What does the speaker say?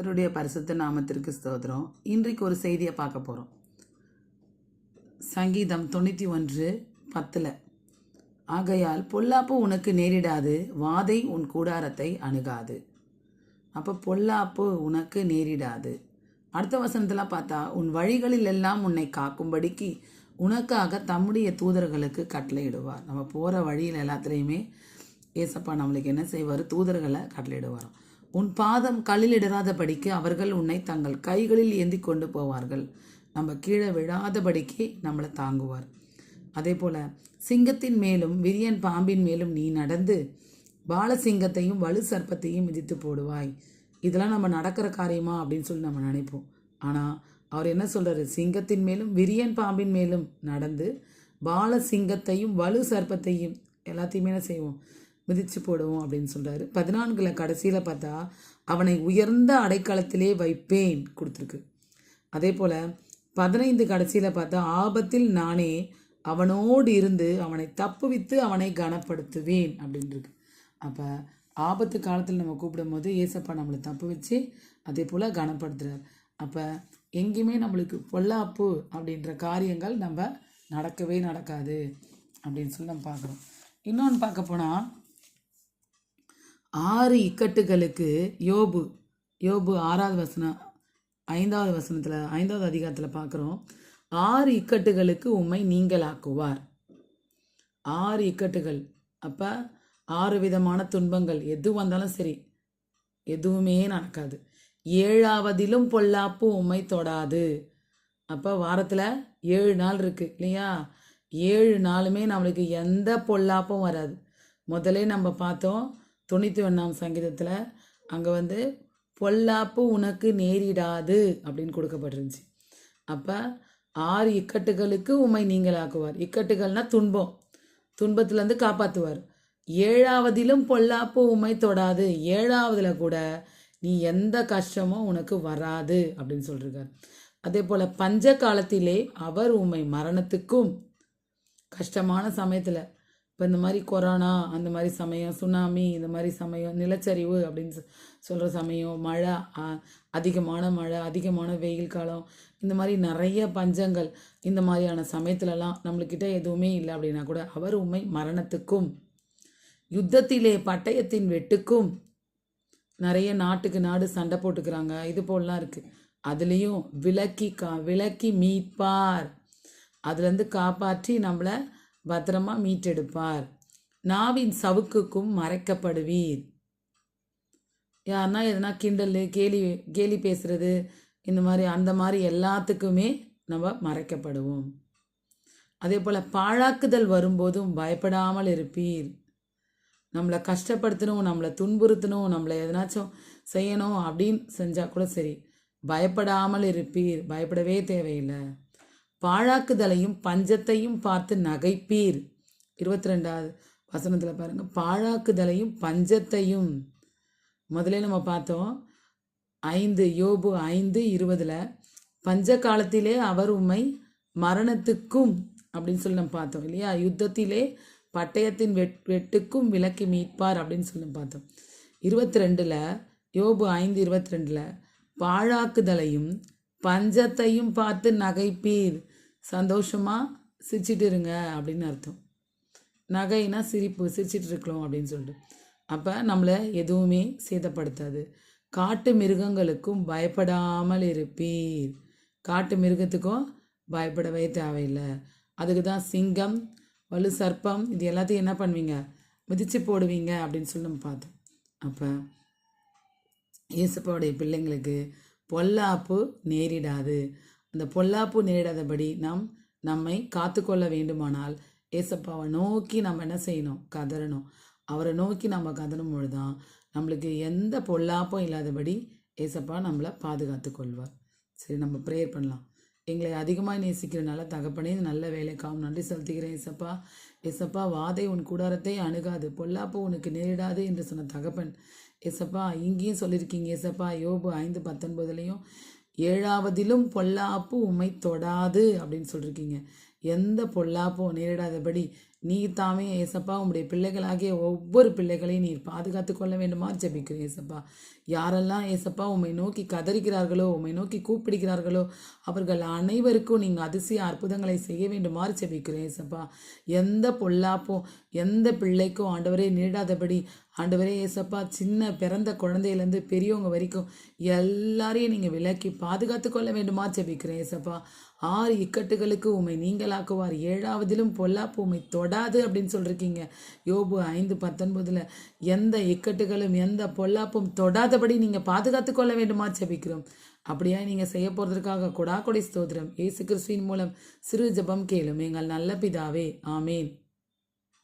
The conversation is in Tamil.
கர்த்தருடைய பரிசுத்த நாமத்திற்கு ஸ்தோத்திரம். இன்றைக்கு ஒரு செய்தியை பார்க்க போகிறோம் சங்கீதம் தொண்ணூற்றி ஒன்று பத்தில். ஆகையால் பொல்லாப்பு உனக்கு நேரிடாது வாதை உன் கூடாரத்தை அணுகாது. அப்போ பொல்லாப்பு உனக்கு நேரிடாது. அடுத்த வசனத்தில் பார்த்தா உன் வழிகளில் எல்லாம் உன்னை காக்கும்படிக்கு உனக்காக தம்முடைய தூதர்களுக்கு கட்டளையிடுவார். நம்ம போகிற வழியில் எல்லாத்துலேயுமே ஏசப்பா நம்மளுக்கு என்ன செய்வார்? தூதர்களை கட்டளையிடுவாராம். உன் பாதம் கல்லிலிடாதபடிக்கு அவர்கள் உன்னை தங்கள் கைகளில் ஏந்தி கொண்டு போவார்கள். நம்ம கீழே விழாதபடிக்கு நம்மளை தாங்குவார். அதே போல் சிங்கத்தின் மேலும் விரியன் பாம்பின் மேலும் நீ நடந்து பாலசிங்கத்தையும் வலு சர்ப்பத்தையும் மிதித்து போடுவாய். இதெல்லாம் நம்ம நடக்கிற காரியமா அப்படின்னு சொல்லி நம்ம நினைப்போம். ஆனால் அவர் என்ன சொல்கிறாரு சிங்கத்தின் மேலும் விரியன் பாம்பின் மேலும் நடந்து பாலசிங்கத்தையும் வலு சர்ப்பத்தையும் எல்லாத்தையுமே என்ன செய்வோம்? மிதிச்சு போடுவோம் அப்படின்னு சொல்கிறாரு பதினான்கில் கடைசியில் பார்த்தா அவனை உயர்ந்த அடைக்கலத்திலே வைப்பேன் கொடுத்துருக்கு. அதே போல் பதினைந்து கடைசியில் பார்த்தா ஆபத்தில் நானே அவனோடு இருந்து அவனை தப்புவித்து அவனை கனப்படுத்துவேன் அப்படின்ருக்கு அப்போ ஆபத்து காலத்தில் நம்ம கூப்பிடும் போது ஏசப்பா நம்மளை தப்பு வச்சு அதே போல் கனப்படுத்துகிறார் அப்போ எங்கேயுமே நம்மளுக்கு பொல்லாப்பு அப்படின்ற காரியங்கள் நம்ம நடக்கவே நடக்காது அப்படின்னு சொல்லி நம்ம பார்க்குறோம். இன்னொன்று பார்க்க போனால் ஆறு இக்கட்டுகளுக்கு யோபு யோபு ஆறாவது வசனம் ஐந்தாவது வசனத்தில் ஐந்தாவது அதிகாரத்தில் பார்க்குறோம். ஆறு இக்கட்டுகளுக்கு உம்மை நீங்களாக்குவார். ஆறு இக்கட்டுகள். அப்போ ஆறு விதமான துன்பங்கள். எது வந்தாலும் சரி எதுவுமே நடக்காது. ஏழாவதிலும் பொல்லாப்பு உம்மை தொடாது. அப்போ வாரத்தில் ஏழு நாள் இருக்குது இல்லையா? ஏழு நாளுமே நம்மளுக்கு எந்த பொல்லாப்பும் வராது. முதலே நம்ம பார்த்தோம் தொண்ணூற்றி ஒன்றாம் சங்கீதத்தில் அங்கே வந்து பொல்லாப்பு உனக்கு நேரிடாது அப்படின்னு கொடுக்கப்பட்டிருந்துச்சு. அப்போ ஆறு இக்கட்டுகளுக்கு உம்மை நீங்களாக்குவார். இக்கட்டுகள்னா துன்பம். துன்பத்துலேருந்து காப்பாற்றுவார் ஏழாவதிலும் பொல்லாப்பு உம்மை தொடாது. ஏழாவதில் கூட நீ எந்த கஷ்டமும் உனக்கு வராது அப்படின்னு சொல்லியிருக்கார் அதே போல் பஞ்ச காலத்திலே அவர் உம்மை மரணத்துக்கும் கஷ்டமான சமயத்தில் இப்போ இந்த மாதிரி கொரோனா அந்த மாதிரி சமயம் சுனாமி இந்த மாதிரி சமயம் நிலச்சரிவு அப்படின்னு சொல்கிற சமயம் மழை அதிகமான மழை அதிகமான வெயில் காலம் இந்த மாதிரி நிறைய பஞ்சங்கள் இந்த மாதிரியான சமயத்துலலாம் நம்மளுக்கிட்ட எதுவுமே இல்லை அப்படின்னா கூட அவர் உண்மை மரணத்துக்கும் யுத்தத்திலே பட்டயத்தின் வெட்டுக்கும் நிறைய நாட்டுக்கு நாடு சண்டை போட்டுக்கிறாங்க. இது போலலாம் இருக்குது அதுலேயும் விலக்கி கா விலக்கி மீட்பார். அதுலேருந்து காப்பாற்றி நம்மளை பத்திரமா மீட்டெடுப்பார். நாவின் சவுக்குக்கும் மறைக்கப்படுவீர். யாருன்னா எதனா கிண்டல் கேலி கேலி பேசுறது இந்த மாதிரி அந்த மாதிரி எல்லாத்துக்குமே நம்ம மறைக்கப்படுவோம். அதே போல் பாழாக்குதல் வரும்போதும் பயப்படாமல் இருப்பீர். நம்மளை கஷ்டப்படுத்தணும் நம்மளை துன்புறுத்தணும் நம்மளை எதனாச்சும் செய்யணும் அப்படின்னு செஞ்சால் கூட சரி. பயப்படாமல் இருப்பீர். பயப்படவே தேவையில்லை. பாழாக்குதலையும் பஞ்சத்தையும் பார்த்து நகைப்பீர். இருபத்தி ரெண்டாவது வசனத்தில் பாருங்கள் பாழாக்குதலையும் பஞ்சத்தையும். முதலே நம்ம பார்த்தோம். ஐந்து யோபு ஐந்து இருபதில் பஞ்ச காலத்திலே அவர் உம்மை மரணத்துக்கும் அப்படின்னு சொல்லி நம்ம பார்த்தோம் இல்லையா? யுத்தத்திலே பட்டயத்தின் வெட் வெட்டுக்கும் விலக்கி மீட்பார் அப்படின்னு சொல்லி நம்ம பார்த்தோம். இருபத்தி ரெண்டில் யோபு ஐந்து இருபத்தி ரெண்டில் பாழாக்குதலையும் பஞ்சத்தையும் பார்த்து நகைப்பீர். சந்தோஷமாக சிரிச்சிட்டு இருங்க அப்படின்னு அர்த்தம். நகைனா சிரிப்பு சிரிச்சிட்டு இருக்கலாம் அப்படின்னு சொல்லிட்டு. அப்போ நம்மளை எதுவுமே சேதப்படுத்தாது. காட்டு மிருகங்களுக்கும் பயப்படாமல் இருப்பீர். காட்டு மிருகத்துக்கும் பயப்படவே தேவையில்லை. அதுக்கு தான் சிங்கம் வலு சர்ப்பம் இது எல்லாத்தையும் என்ன பண்ணுவீங்க? மிதிச்சு போடுவீங்க அப்படின்னு சொல்லி நம்ம பார்த்தோம். அப்போ இயேசுப்பாவுடைய பிள்ளைங்களுக்கு பொல்லாப்பு நேரிடாது. அந்த பொல்லாப்பு நேரிடாதபடி நாம் நம்மை காத்துக்கொள்ள வேண்டுமானால் ஏசப்பாவை நோக்கி நம்ம என்ன செய்யணும்? கதறணும். அவரை நோக்கி நம்ம கதறும் பொழுதுதான் நம்மளுக்கு எந்த பொல்லாப்பும் இல்லாதபடி ஏசப்பா நம்மளை பாதுகாத்து கொள்வார். சரி நம்ம ப்ரேயர் பண்ணலாம். எங்களை அதிகமாக நேசிக்கிறனால தகப்பனே நல்ல வேலைக்காகவும் நன்றி செலுத்துகிறேன் ஏசப்பா. ஏசப்பா வாதை உன் கூடாரத்தை அணுகாது பொல்லாப்பு உனக்கு நேரிடாது என்று சொன்ன தகப்பன். ஏசப்பா இங்கேயும் சொல்லியிருக்கீங்க ஏசப்பா. யோபு ஐந்து பத்தொன்பதுலேயும் ஏழாவதிலும் பொல்லாப்பு உம்மை தொடாது அப்படின்னு சொல்லியிருக்கீங்க எந்த பொல்லாப்பும் நேரிடாதபடி நீ தாமே ஏசப்பா உங்களுடைய பிள்ளைகளாகிய ஒவ்வொரு பிள்ளைகளையும் நீர் பாதுகாத்து கொள்ள வேண்டுமா? ஜெபிக்கிறேன் ஏசப்பா. யாரெல்லாம் ஏசப்பா உம்மை நோக்கி கதறிக்கிறார்களோ உம்மை நோக்கி கூப்பிடுகிறார்களோ அவர்கள் அனைவருக்கும் நீங்கள் அதிசய அற்புதங்களை செய்ய வேண்டுமாறு ஜெபிக்கிறேன் ஏசப்பா. எந்த பொல்லாப்பும் எந்த பிள்ளைக்கும் ஆண்டவரே நீடாதபடி ஆண்டவரே ஏசப்பா சின்ன பிறந்த குழந்தையிலேருந்து பெரியவங்க வரைக்கும் எல்லாரையும் நீங்கள் விலக்கி பாதுகாத்து கொள்ள வேண்டுமா? ஜெபிக்கிறேன் ஏசப்பா. ஆறு இக்கட்டுகளுக்கு உம்மை நீங்களாக்குவார். ஏழாவதிலும் பொல்லாப்பு உம்மை தொடாது அப்படின்னு சொல்லிருக்கீங்க. யோபு ஐந்து பத்தொன்பதுல எந்த இக்கட்டுகளும் எந்த பொல்லாப்பும் தொடாதபடி நீங்கள் பாதுகாத்து கொள்ள வேண்டுமா செபிக்கிறோம் அப்படியா நீங்கள் செய்ய போகிறதுக்காக கொடா கொடை ஸ்தோத்திரம். ஏசு கிறிஸ்துவின் மூலம் சிறு ஜெபம் கேளும் எங்கள் நல்ல பிதாவே. ஆமேன்.